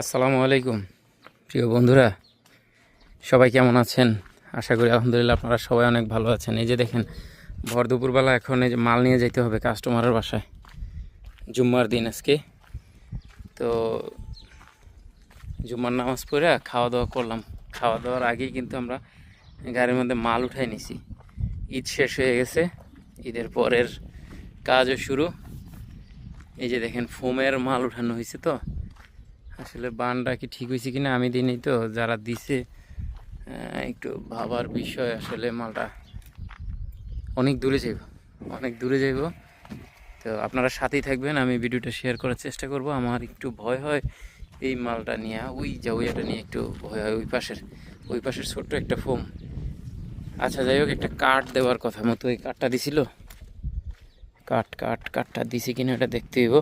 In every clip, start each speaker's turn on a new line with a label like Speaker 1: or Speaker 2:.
Speaker 1: আসসালামু আলাইকুম। প্রিয় বন্ধুরা, সবাই কেমন আছেন? আশা করি আলহামদুলিল্লাহ আপনারা সবাই অনেক ভালো আছেন। এই যে দেখেন, ভর দুপুরবেলা এখন এই যে মাল নিয়ে যেতে হবে কাস্টমারের বাসায়। জুম্মার দিন আজকে। তো জুম্মার নামাজ পড়ে খাওয়া দাওয়া করলাম। খাওয়া দাওয়ার আগেই কিন্তু আমরা গাড়ির মধ্যে মাল উঠাই নিছি। ঈদ শেষ হয়ে গেছে। ঈদের পরের কাজও শুরু। এই যে দেখেন, ফোমের মাল উঠানো হয়েছে তো। আসলে বানটা কি ঠিক হয়েছে কিনা আমি দিইনি তো, যারা দিছে একটু ভাবার বিষয় আসলে মালটা অনেক দূরে যাইব, অনেক দূরে যাইব। তো আপনারা সাথেই থাকবেন, আমি ভিডিওটা শেয়ার করার চেষ্টা করব। আমার একটু ভয় হয় এই মালটা নিয়ে, ওই যা একটা নিয়ে একটু ভয় হয়, ওই পাশের ওই পাশের ছোট্ট একটা ফোম আচ্ছা যাই হোক, একটা কাঠ দেওয়ার কথা মতো ওই কাঠটা দিছিল। কাঠ কাঠ, কাঠটা দিছে কিনা এটা দেখতে হইব।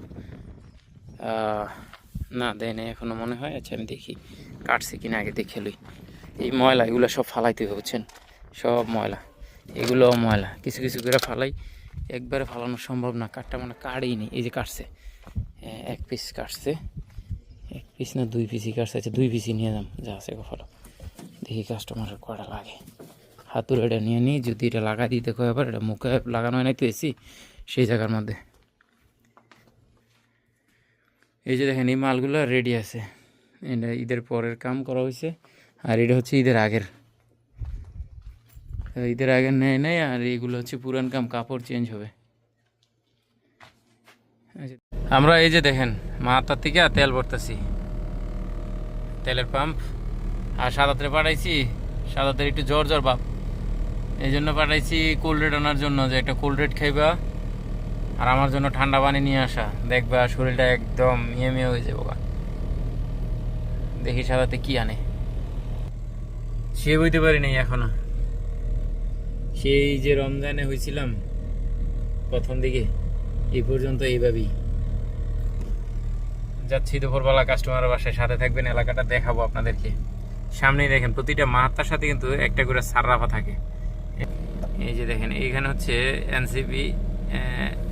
Speaker 1: না, দেয় নাই এখনও মনে হয়। আচ্ছা আমি দেখি। কাটছে কিনা আগে দেখে লই। এই ময়লা, এগুলো সব ফালাইতে হবে, বুঝছেন? সব ময়লা। এগুলো ময়লা। কিছু কিছু করে ফালাই। একবারে ফালানো সম্ভব না। কাঠটা মানে কাটেই নেই। এই যে কাটছে। এ- এক পিস কাটছে। এক পিস না দুই পিসই কাটছে। আচ্ছা দুই পিসই নিয়ে যাম যা আছে ফলো দেখি কাস্টমারের কটা লাগে। হাতুর এটা নিয়ে নিই যদি এটা লাগাই দিতে কয় আবার, এটা মুখে লাগানো হয় নাই তো এসি সেই জায়গার মধ্যে। এই যে দেখেন, এই মালগুলো রেডি আছে। এটা ঈদের পরের কাম করা হয়েছে, আর এটা হচ্ছে ঈদের আগের। ঈদের আগের নেয় নেই, আর এইগুলো হচ্ছে পুরান কাম, কাপড় চেঞ্জ হবে। আমরা এই যে দেখেন, মাথার থেকে তেল ভরতেছি। তেলের পাম্প আর সাদাতে পাঠাইছি, সাদাতে একটু জ্বর জ্বর বাপ এই জন্য পাঠাইছি কোল্ড রেড আনার জন্য, যে একটা কোল্ড রেড খাইবা। আর আমার জন্য ঠান্ডা পানি নিয়ে আসা। দেখবা শরীরটা একদম ইয়ে মিয়ে হয়ে যাব। দেখি সাদাতে কি আনে। সে বইতে পারি নাই এখনও। সেই যে রমজানে হয়েছিলাম প্রথম দিকে, এই পর্যন্ত এইভাবেই। যাচ্ছি দুপুরবেলা কাস্টমারের বাসায়, সাথে থাকবেন, এলাকাটা দেখাবো আপনাদেরকে। সামনেই দেখেন, প্রতিটা মাহাত্মার সাথে কিন্তু একটা করে সাররাফা থাকে। এই যে দেখেন, এইখানে হচ্ছে এনসিবি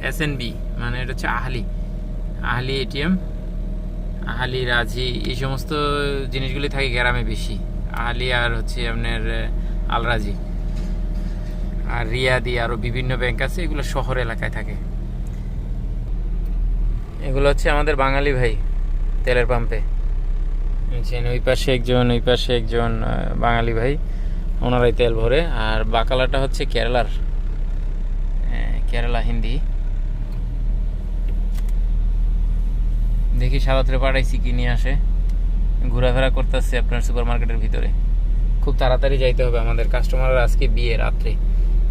Speaker 1: এসএনবি মানে এটা হচ্ছে আহলি। আহলি এটিএম, আহলি রাজি, এই সমস্ত জিনিসগুলি থাকে গ্রামে বেশি। আহলি আর হচ্ছে আপনার আলরাজি। আর রিয়াদি আরও বিভিন্ন ব্যাংক আছে, এগুলো শহর এলাকায় থাকে। এগুলো হচ্ছে আমাদের বাঙালি ভাই, তেলের পাম্পে। ওই পাশে একজন, ওই পাশে একজন বাঙালি ভাই, ওনারাই তেল ভরে। আর বাকালাটা হচ্ছে কেরালার। কেরালা হিন্দি। দেখি সাদাত্রে পাঠাইছি কি নিয়ে আসে। ঘোরাফেরা করতেছে আপনার সুপার মার্কেটের ভিতরে। খুব তাড়াতাড়ি যাইতে হবে আমাদের কাস্টমার আজকে বিয়ে রাত্রে।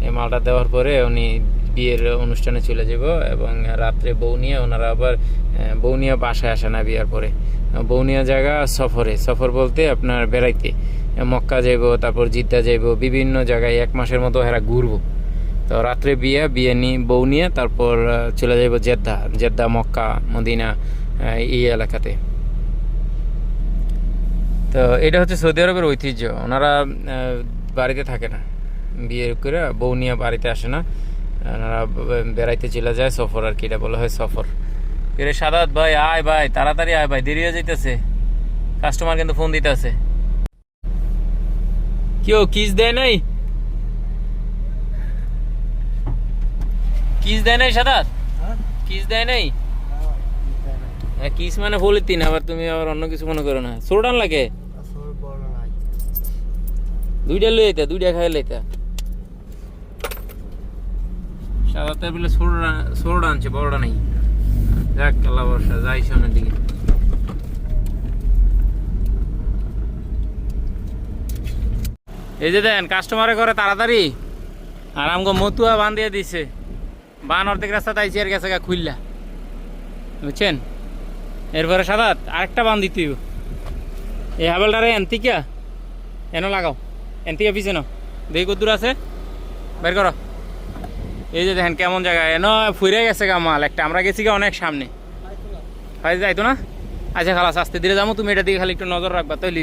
Speaker 1: এই মালটা দেওয়ার পরে উনি বিয়ের অনুষ্ঠানে চলে যাব এবং রাত্রে বউ নিয়ে ওনারা আবার আহ, বউ নিয়ে বাসায় আসে না বিয়ের পরে। বউ নিয়ে জায়গা সফরে। সফর বলতে আপনার বেড়াইতে। মক্কা যাইব তারপর জিদ্দা যাইব বিভিন্ন জায়গায় এক মাসের মতো এরা ঘুরবো। তো রাত্রে বিয়ে বিয়ে নিয়ে বউ নিয়ে তারপর চলে যাইব জেদ্দা জেদ্দা, মক্কা, মদিনা এই এলাকাতে। তো এটা হচ্ছে সৌদি আরবের ঐতিহ্য। ওনারা বাড়িতে থাকে না। বিয়ে করে বউ নিয়ে বাড়িতে আসে না। ওনারা বেড়াইতে চলে যায়, সফর আর কি, এটা বলা হয় সফর। এরে সাদাত ভাই, আয় ভাই, তাড়াতাড়ি আয় ভাই, দেরি হয়ে যাইতেছে। কাস্টমার কিন্তু ফোন দিতেছে। কেউ কিস দেয় নাই? কিস দেয় নাই সাদাত? কিস দেয় নাই? হ্যাঁ, কিস মানে বলিতিন আবার তুমি আবার অন্য কিছু মনে করো না। সোডান লাগে দুইটা লই আইতা দুইটা খাই লইতা সাদাতে বলে সোডা সোডা আনছে বড়টা নেই। যাক আল্লাহ বর্ষা যাই সামনের দিকে। এই যে দেন কাস্টমারে করে তাড়াতাড়ি। আর আমগো মতুয়া বান দিয়ে দিছে। বান অর্ধেক রাস্তা তাইছি আর গেছে গা খুললা বুঝছেন? এরপরে সাদাত, আরেকটা বান দিতে। এই হাবেলটারে এনতিকা, এনো লাগাও। এনতিকা পিছে নাও দেখি কত দূর আছে। বের করো। এই যে দেখেন কেমন জায়গা। এন ফুরে গেছে গা মাল। একটা আমরা গেছি গা অনেক সামনে। হয় যাইতো না? আচ্ছা খালাস, আস্তে ধীরে যাব। তুমি এটা দিকে খালি একটু নজর রাখবা, তাইলে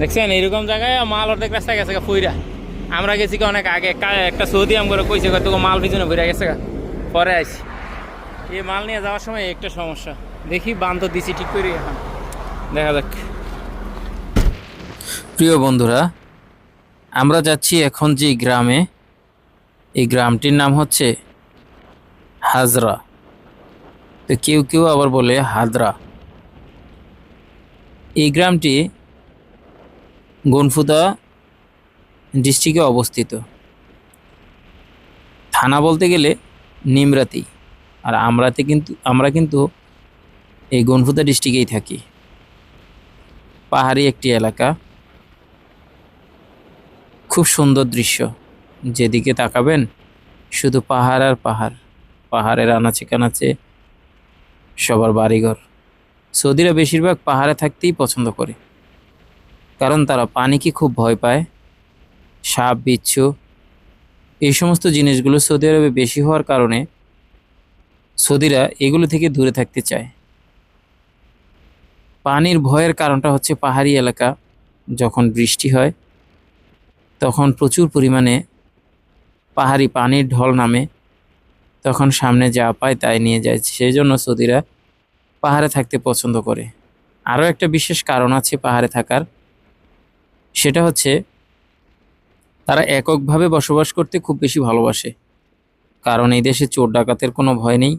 Speaker 1: দেখছেন? এইরকম জায়গায় মাল অর্ধেক রাস্তায় গেছে গা ফুইরা। আমরা গেছি গা অনেক আগে একটা সৌদি আম করে কইছে তোকে মাল পিছনে ফুইরা গেছে পরে আইছি। এই মাল নিয়ে যাওয়ার সময় একটা সমস্যা, দেখি বান তো দিছি ঠিক করে এখন। দেখা যাক। প্রিয় বন্ধুরা, আমরা যাচ্ছি এখন যে গ্রামে, এই গ্রামটির নাম হচ্ছে হাজরা। তো কেউ কেউ আবার বলে হাদরা এই গ্রামটি গনফুদা ডিস্ট্রিক্টে অবস্থিত। থানা বলতে গেলে নিমরাতি। আর আমরাতে কিন্তু, আমরা কিন্তু এই গনফুদা ডিস্ট্রিক্টেই থাকি। পাহাড়ি একটি এলাকা। খুব সুন্দর দৃশ্য। যেদিকে তাকাবেন, শুধু পাহাড় আর পাহাড়। পাহাড়ের আনাচে কানাচে সবার বাড়িঘর। সৌদিরা বেশিরভাগ পাহাড়ে থাকতেই পছন্দ করে। কারণ তারা পানিকে খুব ভয় পায়। সাপ, বিচ্ছু এই সমস্ত জিনিসগুলো সৌদি আরবে বেশি হওয়ার কারণে সৌদিরা এগুলো থেকে দূরে থাকতে চায়। পানির ভয়ের কারণটা হচ্ছে পাহাড়ি এলাকা, যখন বৃষ্টি হয়, তখন প্রচুর পরিমাণে পাহাড়ি পানির ঢল নামে, তখন সামনে যা পায় তাই নিয়ে যায়। সেই জন্য সৌদিরা পাহাড়ে থাকতে পছন্দ করে। আরও একটা বিশেষ কারণ আছে পাহাড়ে থাকার, সেটা হচ্ছে তারা এককভাবে বসবাস করতে খুব বেশি ভালোবাসে। কারণ এই দেশে চোর ডাকাতের কোনো ভয় নেই,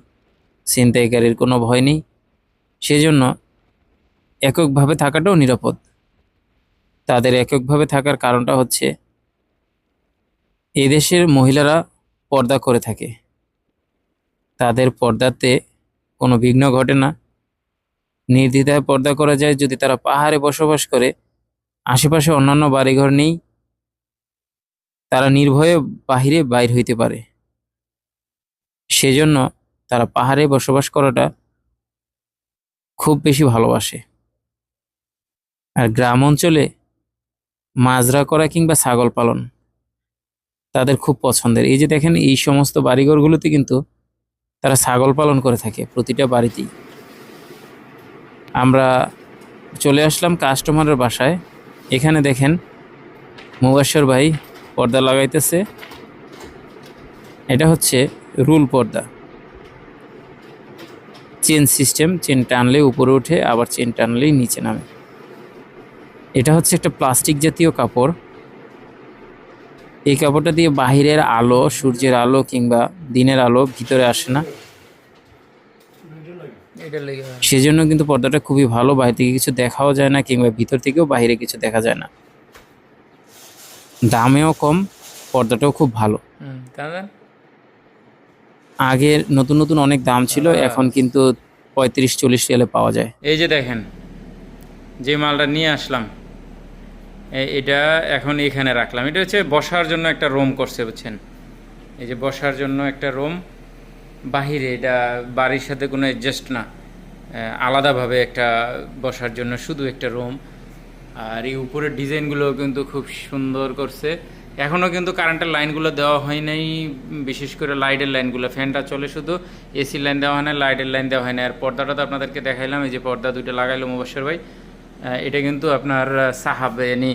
Speaker 1: ছিনতাইকারীর কোনো ভয় নেই। সেজন্য এককভাবে থাকাটাও নিরাপদ। তাদের এককভাবে থাকার কারণটা হচ্ছে এই দেশের মহিলারা পর্দা করে থাকে। তাদের পর্দাতে কোনো বিঘ্ন ঘটে না। নির্দ্বিধায় পর্দা করা যায় যদি তারা পাহাড়ে বসবাস করে, আশেপাশে অন্যান্য বাড়িঘর নেই তারা নির্ভয়ে বাহিরে বাইর হইতে পারে। সেজন্য তারা পাহাড়ে বসবাস করাটা খুব বেশি ভালোবাসে। আর গ্রাম অঞ্চলে মাজরা করা কিংবা ছাগল পালন তাদের খুব পছন্দের। এই যে দেখেন, এই সমস্ত বাড়িঘরগুলোতে কিন্তু তারা ছাগল পালন করে থাকে প্রতিটা বাড়িতেই। আমরা চলে আসলাম কাস্টমারের বাসায়। এখানে দেখেন মুবাসর ভাই পর্দা লাগাইতেছে। এটা হচ্ছে রুল পর্দা। চেন সিস্টেম চেন টানলে উপরে ওঠে আবার চেন টানলেই নিচে নামে। এটা হচ্ছে একটা প্লাস্টিক জাতীয় কাপড়। এই কাপড়টা দিয়ে বাহিরের আলো, সূর্যের আলো কিংবা দিনের আলো ভিতরে আসে না। সেজন্য কিন্তু পর্দাটা খুবই ভালো, বাইরে থেকে কিছু দেখাও যায় না কিংবা ভিতর থেকেও বাইরে কিছু দেখা যায় না। দামেও কম পর্দাটাও খুব ভালো। আগে নতুন নতুন অনেক দাম ছিল এখন কিন্তু পঁয়ত্রিশ চল্লিশ রিয়ালে পাওয়া যায়।
Speaker 2: এই যে দেখেন যে মালটা নিয়ে আসলাম এটা এখন এখানে রাখলাম। এটা হচ্ছে বসার জন্য একটা রুম করছে বুঝছেন? এই যে বসার জন্য একটা রোম বাহিরে এটা বাড়ির সাথে কোনো অ্যাডজাস্ট না আলাদাভাবে একটা বসার জন্য শুধু একটা রুম আর এই উপরের ডিজাইনগুলো কিন্তু খুব সুন্দর করছে। এখনও কিন্তু কারেন্টের লাইনগুলো দেওয়া হয় নাই, বিশেষ করে লাইটের লাইনগুলো ফ্যানটা চলে শুধু এসি লাইন দেওয়া হয় না লাইটের লাইন দেওয়া হয় না। আর পর্দাটা তো আপনাদেরকে দেখাইলাম, এই যে পর্দা দুটো লাগাইলো মুবাসর ভাই। এটা কিন্তু আপনার সাহাব yani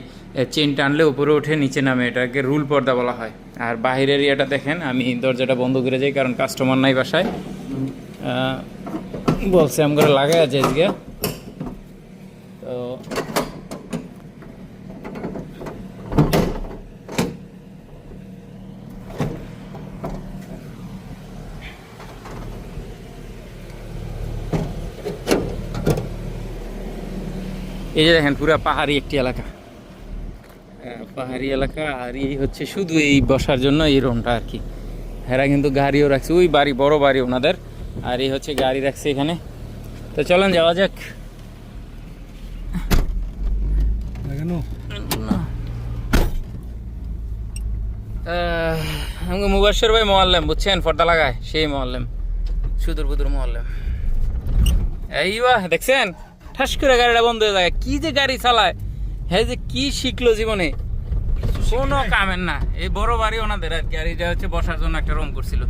Speaker 2: চেন টানলে উপরে উঠে নিচে নামে, এটাকে রুল পর্দা বলা হয়। আর বাহিরের ইয়েটা দেখেন, আমি দরজাটা বন্ধ করে যাই, কারণ কাস্টমার নাই বাসায়। বলছে আমি করে লাগাই আছে আজকে তো এই যে দেখেন পুরো পাহাড়ি একটি এলাকা। পাহাড়ি এলাকা আর এই হচ্ছে শুধু এই বসার জন্য এই রুমটা আর কি। এরা কিন্তু গাড়িও রাখছে ওই বাড়ি বড় বাড়ি ওনাদের। আর এই হচ্ছে গাড়ি রাখছে এখানে। তো চলেন যাওয়া যাক। আমাকে মুবাসর ভাই মোয়াল্লেম বুঝছেন? পর্দা লাগায় সেই মোয়াল্লেম সুদূর বুদুর মোয়াল্লেম। এই বাহ দেখছেন? ঠাস করে গাড়িটা বন্ধ হয়ে যায়। কি যে গাড়ি চালায় হ্যাঁ যে কি শিখলো জীবনে। কোনো কামের না, এই বড় বাড়ি ওনাদের আর এটা হচ্ছে বসার জন্য একটা রুম করছিল।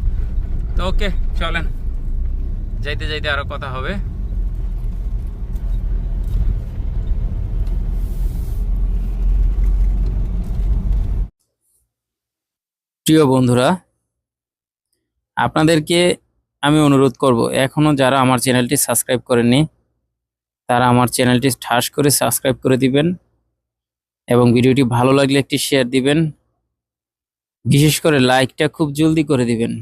Speaker 2: তো ওকে, চলেন। যাইতে যাইতে আরও কথা হবে।
Speaker 1: প্রিয় বন্ধুরা, আপনাদেরকে আমি অনুরোধ করব এখনও যারা আমার চ্যানেলটি সাবস্ক্রাইব করেননি তারা আমার চ্যানেলটি ঠাস করে সাবস্ক্রাইব করে দিবেন এবং ভিডিওটি ভালো লাগলে একটি শেয়ার দিবেন। বিশেষ করে লাইকটা খুব জলদি করে দিবেন।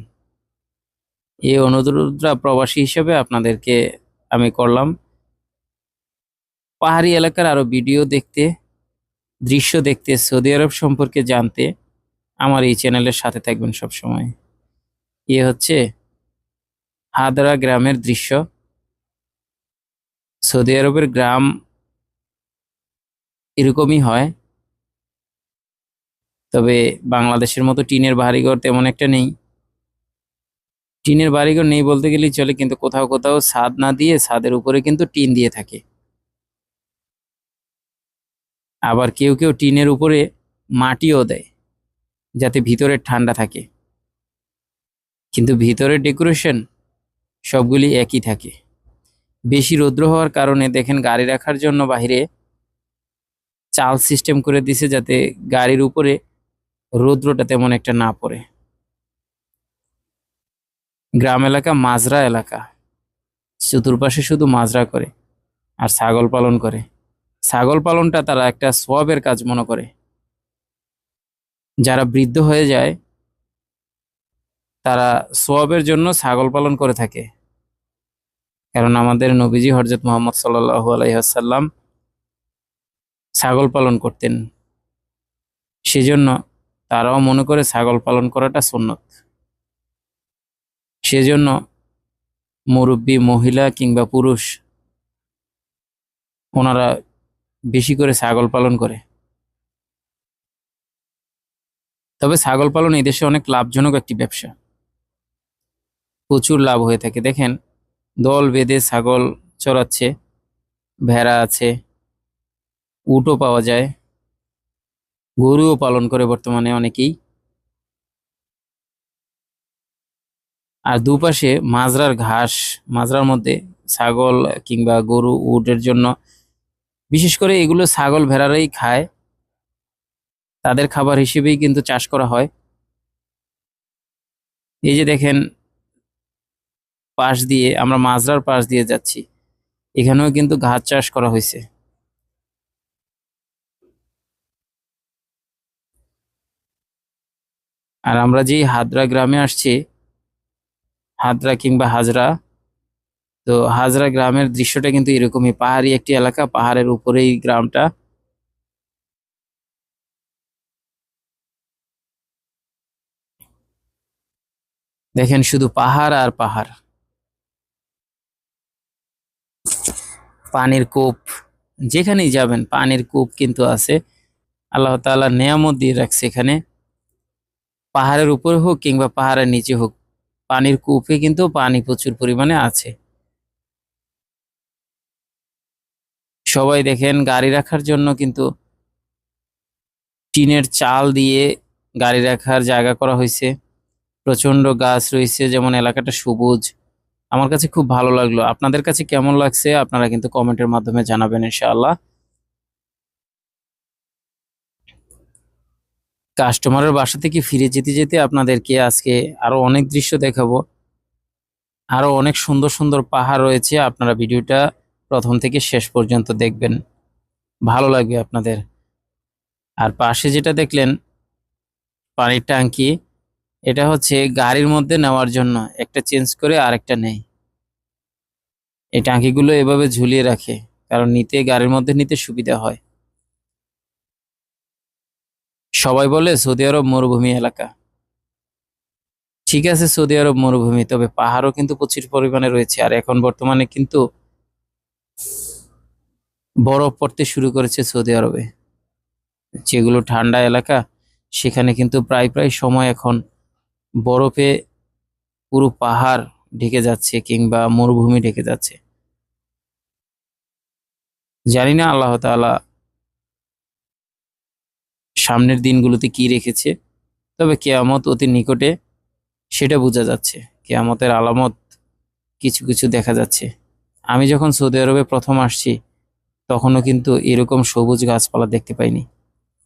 Speaker 1: এই অনুরোধটা প্রবাসী হিসেবে আপনাদেরকে আমি করলাম। পাহাড়ি এলাকার আরও ভিডিও দেখতে, দৃশ্য দেখতে, সৌদি আরব সম্পর্কে জানতে আমার এই চ্যানেলের সাথে থাকবেন সবসময়। এ হচ্ছে হাদরা গ্রামের দৃশ্য। সৌদি আরবের গ্রাম এরকমই হয়। তবে বাংলাদেশের মতো টিনের বাড়িঘর তেমন একটা নেই। টিনের বাড়িঘর নেই বলতে গেলেই চলে, কিন্তু কোথাও কোথাও ছাদ না দিয়ে ছাদের উপরে কিন্তু টিন দিয়ে থাকে। আবার কেউ কেউ টিনের উপরে মাটিও দেয়, যাতে ভিতরে ঠান্ডা থাকে। কিন্তু ভিতরের ডেকোরেশন সবগুলি একই থাকে। বেশি রৌদ্র হওয়ার কারণে দেখেন গাড়ি রাখার জন্য বাইরে চাল সিস্টেম করে দিছে যাতে গাড়ির উপরে রৌদ্রটা তেমন একটা না পড়ে। গ্রাম এলাকা মাজরা এলাকা। চতুর্পাশে শুধু মাজরা করে আর ছাগল পালন করে। ছাগল পালনটা তারা একটা সোয়াবের কাজ মনে করে। যারা বৃদ্ধ হয়ে যায়, তারা সোয়াবের জন্য ছাগল পালন করে থাকে। কারণ আমাদের নবীজি হরজত মোহাম্মদ সাল্লাহু আলাইসাল্লাম ছাগল পালন করতেন। সেজন্য তারাও মনে করে ছাগল পালন করাটা সুন্নত। সেজন্য মুরব্বী মহিলা কিংবা পুরুষ ওনারা বেশি করে ছাগল পালন করে। তবে ছাগল পালন এই দেশে অনেক লাভজনক একটি ব্যবসা। প্রচুর লাভ হয়ে থাকে। দেখেন দল বেঁধে ছাগল চড়াচ্ছে, ভেড়া আছে, উটও পাওয়া যায়, গরুও পালন করে বর্তমানে অনেকেই। আর দুপাশে মাজরার ঘাস, মাজরার মধ্যে ছাগল কিংবা গরু, উটের জন্য বিশেষ করে এগুলো ছাগল ভেড়ারাই খায়। তাদের খাবার হিসেবেই কিন্তু চাষ করা হয়। এই যে দেখেন পাশ দিয়ে, আমরা মাজরার পাশ দিয়ে যাচ্ছি। এখানেও কিন্তু ঘাস চাষ করা হয়েছে। আর আমরা যেই হাদরা গ্রামে আসছি হাদরা কিংবা হাজরা, তো হাজরা গ্রামের দৃশ্যটা কিন্তু এরকমই। পাহাড়ি একটি এলাকা, পাহাড়ের উপরেই গ্রামটা। দেখেন শুধু পাহাড় আর পাহাড়। পানির কূপ, যেখানেই যাবেন পানির কূপ কিন্তু আছে। আল্লাহ তাআলা নেয়ামত দিয়ে রাখছে এখানে। পাহাড়ের উপরে হোক কিংবা পাহাড়ের নিচে হোক, পানির কূপে কিন্তু পানি প্রচুর পরিমাণে আছে। সবাই দেখেন গাড়ি রাখার জন্য কিন্তু টিনের চাল দিয়ে গাড়ি রাখার জায়গা করা হয়েছে। প্রচণ্ড গাছ রয়েছে, যেমন এলাকাটা সবুজ। আমার কাছে খুব ভালো লাগল। আপনাদের কাছে কেমন লাগছে? আপনারা কিন্তু কমেন্টের মাধ্যমে জানাবেন ইনশাআল্লাহ। কাস্টমারের বাসা থেকে ফিরে যেতে যেতে আপনাদেরকে আজকে আরও অনেক দৃশ্য দেখাবো। আরও অনেক সুন্দর সুন্দর পাহাড় রয়েছে। আপনারা ভিডিওটা প্রথম থেকে শেষ পর্যন্ত দেখবেন। ভালো লাগবে আপনাদের। আর পাশে যেটা দেখলেন, পানির ট্যাঙ্কি। এটা হচ্ছে গাড়ির মধ্যে নেওয়ার জন্য। একটা চেঞ্জ করে আরেকটা নেই এই ট্যাঙ্কিগুলো এভাবে ঝুলিয়ে রাখে, কারণ নিতে, গাড়ির মধ্যে নিতে সুবিধা হয়। সবাই বলে সৌদি আরব মরুভূমি এলাকা। ঠিক আছে, সৌদি আরব মরুভূমি, তবে পাহাড়ও কিন্তু প্রচুর পরিমাণে রয়েছে, আর এখন বর্তমানে কিন্তু বরফ পড়তে শুরু করেছে সৌদি আরবে। যেগুলো ঠান্ডা এলাকা, সেখানে কিন্তু প্রায় প্রায় সময় এখন বরফে পুরো পাহাড় ঢেকে যাচ্ছে কিংবা মরুভূমি ঢেকে যাচ্ছে। জানি না আল্লাহ তাআলা সামনের দিনগুলোতে কি রেখেছে, তবে কেয়ামত অতি নিকটে সেটা বোঝা যাচ্ছে। কেয়ামতের আলামত কিছু কিছু দেখা যাচ্ছে। আমি যখন সৌদি আরবে প্রথম আসছি, তখনও কিন্তু এরকম সবুজ গাছপালা দেখতে পাইনি।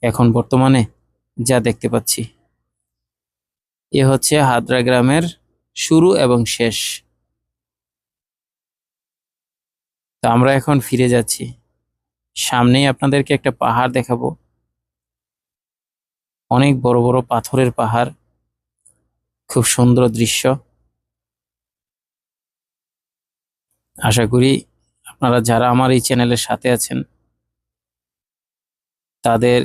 Speaker 1: এখন বর্তমানে যা দেখতে পাচ্ছি। এ হচ্ছে হাদরা গ্রামের শুরু এবং শেষ। তো আমরা এখন ফিরে যাচ্ছি। সামনেই আপনাদেরকে একটা পাহাড় দেখাবো। অনেক বড় বড় পাথরের পাহাড়। খুব সুন্দর দৃশ্য। আশা করি আপনারা যারা আমার এই চ্যানেলের সাথে আছেন, তাদের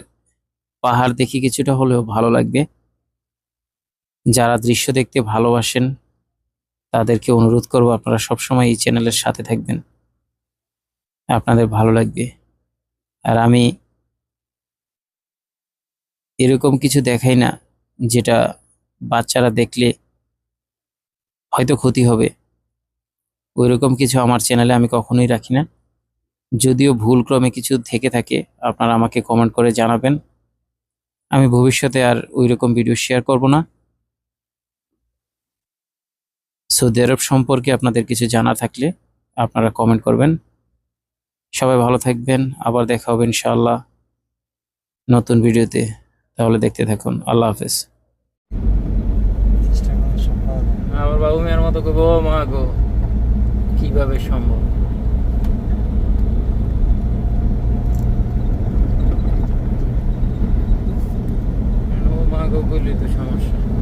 Speaker 1: পাহাড় দেখে কিছুটা হলেও ভালো লাগবে। যারা দৃশ্য দেখতে ভালোবাসেন, তাদেরকে অনুরোধ করব আপনারা সবসময় এই চ্যানেলের সাথে থাকবেন। আপনাদের ভালো লাগবে। আর আমি এরকম কিছু দেখাই না, যেটা বাচ্চারা দেখলে হয়তো ক্ষতি হবে। ওইরকম কিছু আমার চ্যানেলে আমি কখনোই রাখি না। যদিও ভুলক্রমে কিছু থেকে থাকে, আপনারা আমাকে কমেন্ট করে জানাবেন। আমি ভবিষ্যতে আর ওইরকম ভিডিও শেয়ার করব না। সৌদি আরব সম্পর্কে আপনাদের কিছু জানা থাকলে আপনারা কমেন্ট করবেন। সবাই ভালো থাকবেন। আবার দেখা হবে ইনশাআল্লাহ নতুন ভিডিওতে। তাহলে দেখতে থাকুন। আল্লাহ হাফেজ।
Speaker 3: না।
Speaker 2: আমার বাবু মেয়ের মতো করব মা গো, কীভাবে সম্ভব? মা গো করলে তো সমস্যা।